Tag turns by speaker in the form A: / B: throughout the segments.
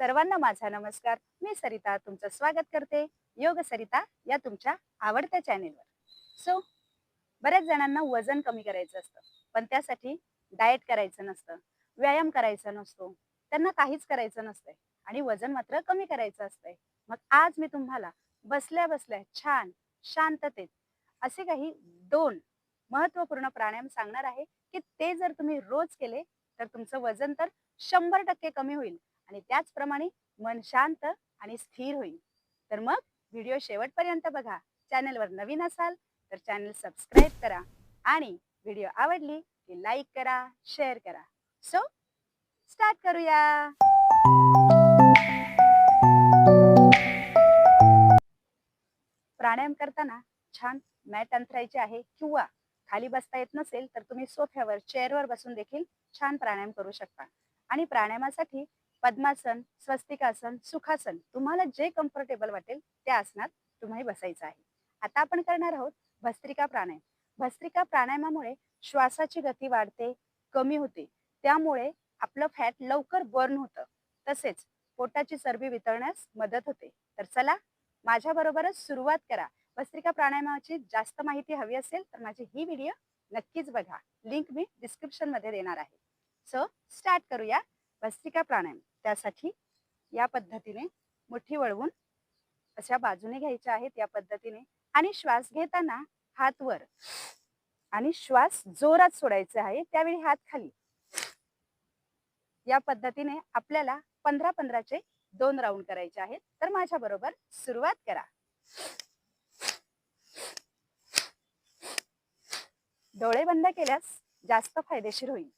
A: सर्वांना माझा नमस्कार. मी सरिता तुमचं स्वागत करते. योग सरिता या तुमच्या आवडत्या चॅनेलवर सो बऱ्याच जणांना वजन कमी करायचं असतं पण त्यासाठी डाएट करायचं नसतं व्यायाम करायचा नसतो त्यांना काहीच करायचं नसतंय आणि वजन मात्र कमी करायचं असतंय. मग आज मी तुम्हाला बसल्या बसल्या छान शांततेत असे काही दोन महत्त्वपूर्ण प्राणायाम सांगणार आहे की ते जर तुम्ही रोज केले तर तुमचं वजन तर शंभर टक्के कमी होईल. आणि त्याचप्रमाणे मन शांत आणि स्थिर होईल. तर मग व्हिडिओ शेवटपर्यंत बघा. चॅनलवर नवीन असाल तर चॅनल सबस्क्राईब करा आणि व्हिडिओ आवडली की लाईक करा शेअर करा. सो स्टार्ट करूया. प्राणायाम करताना छान मॅट अंथरायचे आहे किंवा खाली बसता येत नसेल तर तुम्ही सोफ्यावर चेअरवर बसून देखील छान प्राणायाम करू शकता. आणि प्राणायामासाठी पद्मासन स्वस्तिकासन सुखासन तुम्हाला जे कम्फर्टेबल वाटेल त्या आसनात तुम्ही बसायचं आहे. आता आपण करणार आहोत भस्त्रिका प्राणायाम. भस्त्रिका प्राणायामामुळे श्वासाची गती वाढते कमी होते. त्यामुळे आपलं फॅट लवकर बर्न होतं. तसेच पोटाची चरबी वितळण्यास मदत होते. तर चला माझ्या बरोबरच सुरुवात करा. भस्त्रिका प्राणायामाची जास्त माहिती हवी असेल तर माझी ही व्हिडिओ नक्कीच बघा. लिंक मी डिस्क्रिप्शनमध्ये देणार आहे. सो स्टार्ट करूया. भस्त्रिका प्राणायाम. त्यासाठी या पद्धतीने मुठी वळवून अशा बाजूने घ्यायच्या आहेत या पद्धतीने आणि श्वास घेताना हात वर आणि श्वास जोरात सोडायचा आहे त्यावेळी हात खाली. या पद्धतीने आपल्याला पंधरा पंधराचे दोन राऊंड करायचे आहेत. तर माझ्या बरोबर सुरुवात करा. डोळे बंद केल्यास जास्त फायदेशीर होईल.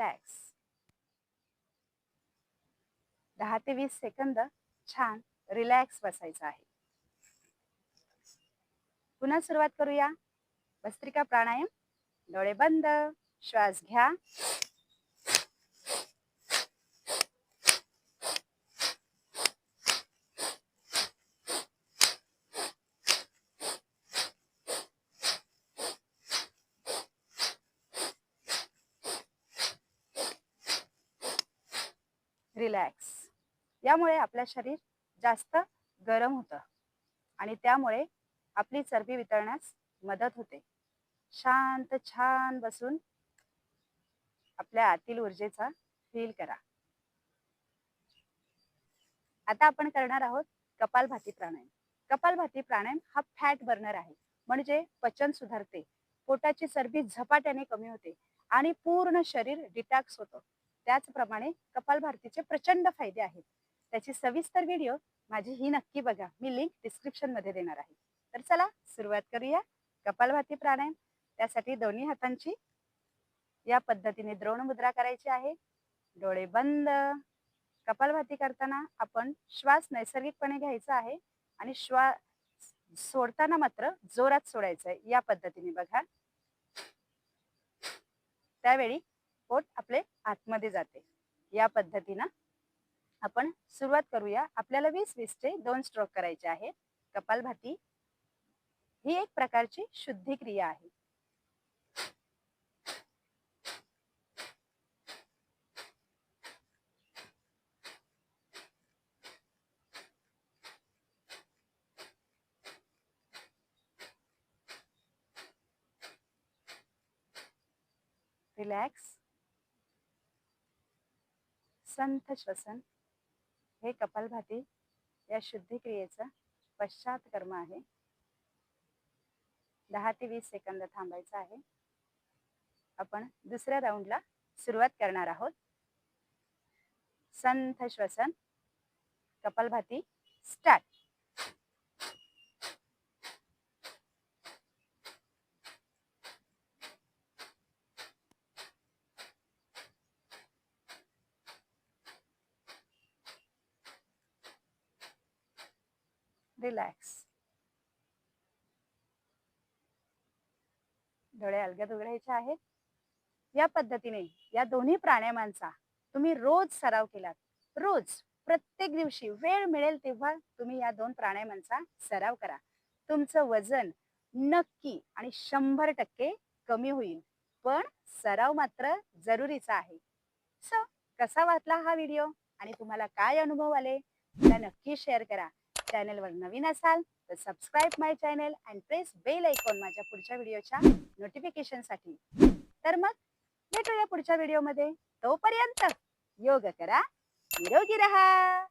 A: रिलॅक्स दहा ते वीस सेकंद छान रिलॅक्स बसायचं आहे. पुन्हा सुरुवात करूया. भस्त्रिका प्राणायाम. डोळे बंद. श्वास घ्या. रिलॅक्स यामुळे आपलं शरीर जास्त गरम होतं आणि त्यामुळे आपली चरबी वितळण्यास मदत होते. शांत छान बसून आपल्या आतील ऊर्जेचा फील करा. आता आपण करणार आहोत कपालभाती प्राणायाम. कपालभाती प्राणायाम हा फॅट बर्नर आहे. म्हणजे पचन सुधारते. पोटाची चरबी झपाट्याने कमी होते आणि पूर्ण शरीर डिटॅक्स होतं. त्याचप्रमाणे कपालभातीचे प्रचंड फायदे आहेत. त्याची सविस्तर व्हिडिओ माझी ही नक्की बघा. मी लिंक डिस्क्रिप्शनमध्ये देणार आहे. तर चला सुरुवात करूया. कपालभाती प्राणायाम. त्यासाठी दोन्ही हातांची या पद्धतीने द्रोण मुद्रा करायची आहे. डोळे बंद. कपालभाती करताना आपण श्वास नैसर्गिकपणे घ्यायचा आहे आणि श्वास सोडताना मात्र जोरात सोडायचा आहे. या पद्धतीने बघा. त्यावेळी पोट आपले आतमध्ये जाते. या पद्धतीनं आपण सुरुवात करूया. आपल्याला वीस वीसचे दोन स्ट्रोक करायचे आहेत. कपालभाती ही एक प्रकारची शुद्धी क्रिया आहे. रिलॅक्स संथ श्वसन हे कपालभाती या शुद्धिक्रियेचं पश्चात कर्म आहे. दहा ते वीस सेकंद थांबायचं आहे. आपण दुसऱ्या राऊंडला सुरुवात करणार आहोत. संथ श्वसन कपालभाती स्टार्ट रिलॅक्स डोळे अलगद उघडायचे आहेत. या पद्धतीने या दोन्ही प्राणायामांचा तुम्ही रोज सराव केलात. रोज प्रत्येक दिवशी वेळ मिळेल तेव्हा तुम्ही या दोन प्राणायामांचा सराव करा. तुमचं वजन नक्की आणि शंभर टक्के कमी होईल. पण सराव मात्र जरुरीचा आहे. सो कसा वाटला हा व्हिडिओ? आणि तुम्हाला काय अनुभव आले? मला नक्की शेअर करा. चॅनलवर नवीन असाल तर subscribe my channel and press bell icon माझ्या पुढच्या व्हिडिओच्या नोटिफिकेशनसाठी तर मग भेटूया पुढच्या व्हिडिओमध्ये तोपर्यंत योग करा निरोगी रहा.